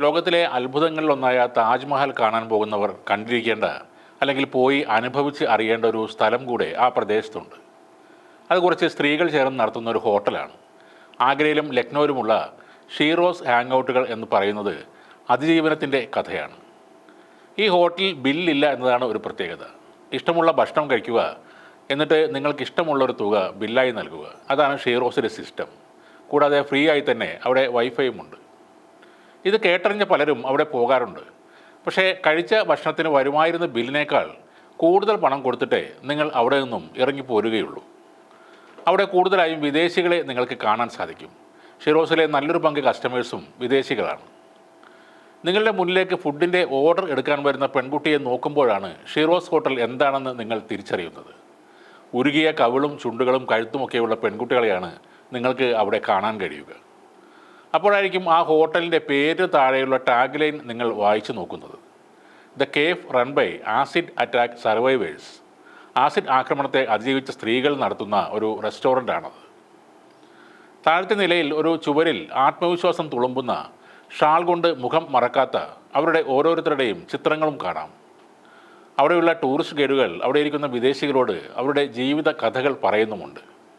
ലോകത്തിലെ അത്ഭുതങ്ങളിലൊന്നായ താജ്മഹൽ കാണാൻ പോകുന്നവർ കണ്ടിരിക്കേണ്ട അല്ലെങ്കിൽ പോയി അനുഭവിച്ച് അറിയേണ്ട ഒരു സ്ഥലം കൂടെ ആ പ്രദേശത്തുണ്ട്. അത് കുറച്ച് സ്ത്രീകൾ ചേർന്ന് നടത്തുന്ന ഒരു ഹോട്ടലാണ്. ആഗ്രയിലും ലക്നൌവിലുമുള്ള ഷീറോസ് ഹാങ് ഔട്ടുകൾ എന്ന് പറയുന്നത് അതിജീവനത്തിന്റെ കഥയാണ്. ഈ ഹോട്ടലിൽ ബില്ലില്ല എന്നതാണ് ഒരു പ്രത്യേകത. ഇഷ്ടമുള്ള ഭക്ഷണം കഴിക്കുക എന്നിട്ട് നിങ്ങൾക്ക് ഇഷ്ടമുള്ള ഒരു തുക ബില്ലായി നൽകുക. അതാണ് ഷീറോസിന്റെ സിസ്റ്റം. കൂടാതെ ഫ്രീ ആയി തന്നെ അവിടെ വൈഫൈയും ഉണ്ട്. ഇത് കേട്ടറിഞ്ഞ പലരും അവിടെ പോകാറുണ്ട്. പക്ഷേ കഴിച്ച ഭക്ഷണത്തിന് വരുമായിരുന്ന ബില്ലിനേക്കാൾ കൂടുതൽ പണം കൊടുത്തിട്ടേ നിങ്ങൾ അവിടെ നിന്നും ഇറങ്ങി പോരുകയുള്ളൂ. അവിടെ കൂടുതലായും വിദേശികളെ നിങ്ങൾക്ക് കാണാൻ സാധിക്കും. ഷിറോസിലെ നല്ലൊരു പങ്ക് കസ്റ്റമേഴ്സും വിദേശികളാണ്. നിങ്ങളുടെ മുന്നിലേക്ക് ഫുഡിന്റെ ഓർഡർ എടുക്കാൻ വരുന്ന പെൺകുട്ടിയെ നോക്കുമ്പോഴാണ് ഷിറോസ് ഹോട്ടൽ എന്താണെന്ന് നിങ്ങൾ തിരിച്ചറിയുന്നത്. ഉരുകിയ കവിളും ചുണ്ടുകളും കഴുത്തുമൊക്കെയുള്ള പെൺകുട്ടികളെയാണ് നിങ്ങൾക്ക് അവിടെ കാണാൻ കഴിയുക. അപ്പോഴായിരിക്കും ആ ഹോട്ടലിന്റെ പേര് താഴെയുള്ള ടാഗ് ലൈൻ നിങ്ങൾ വായിച്ചു നോക്കുന്നത്. The cafe run by acid attack survivors acid ആക്രമണത്തെ അതിജീവിച്ച സ്ത്രീകൾ നടത്തുന്ന ഒരു റെസ്റ്റോറന്റാണത് താഴത്തെ നിലയിൽ ഒരു ചുവരിൽ ആത്മവിശ്വാസം തുളുമ്പുന്ന ഷാൾ കൊണ്ട് മുഖം മറക്കാത്ത അവരുടെ ഓരോരുത്തരുടെയും ചിത്രങ്ങളും കാണാം. അവിടെയുള്ള ടൂറിസ്റ്റ് ഗൈഡുകൾ അവിടെ ഇരിക്കുന്ന വിദേശികളോട് അവരുടെ ജീവിത കഥകൾ പറയുന്നുമുണ്ട്.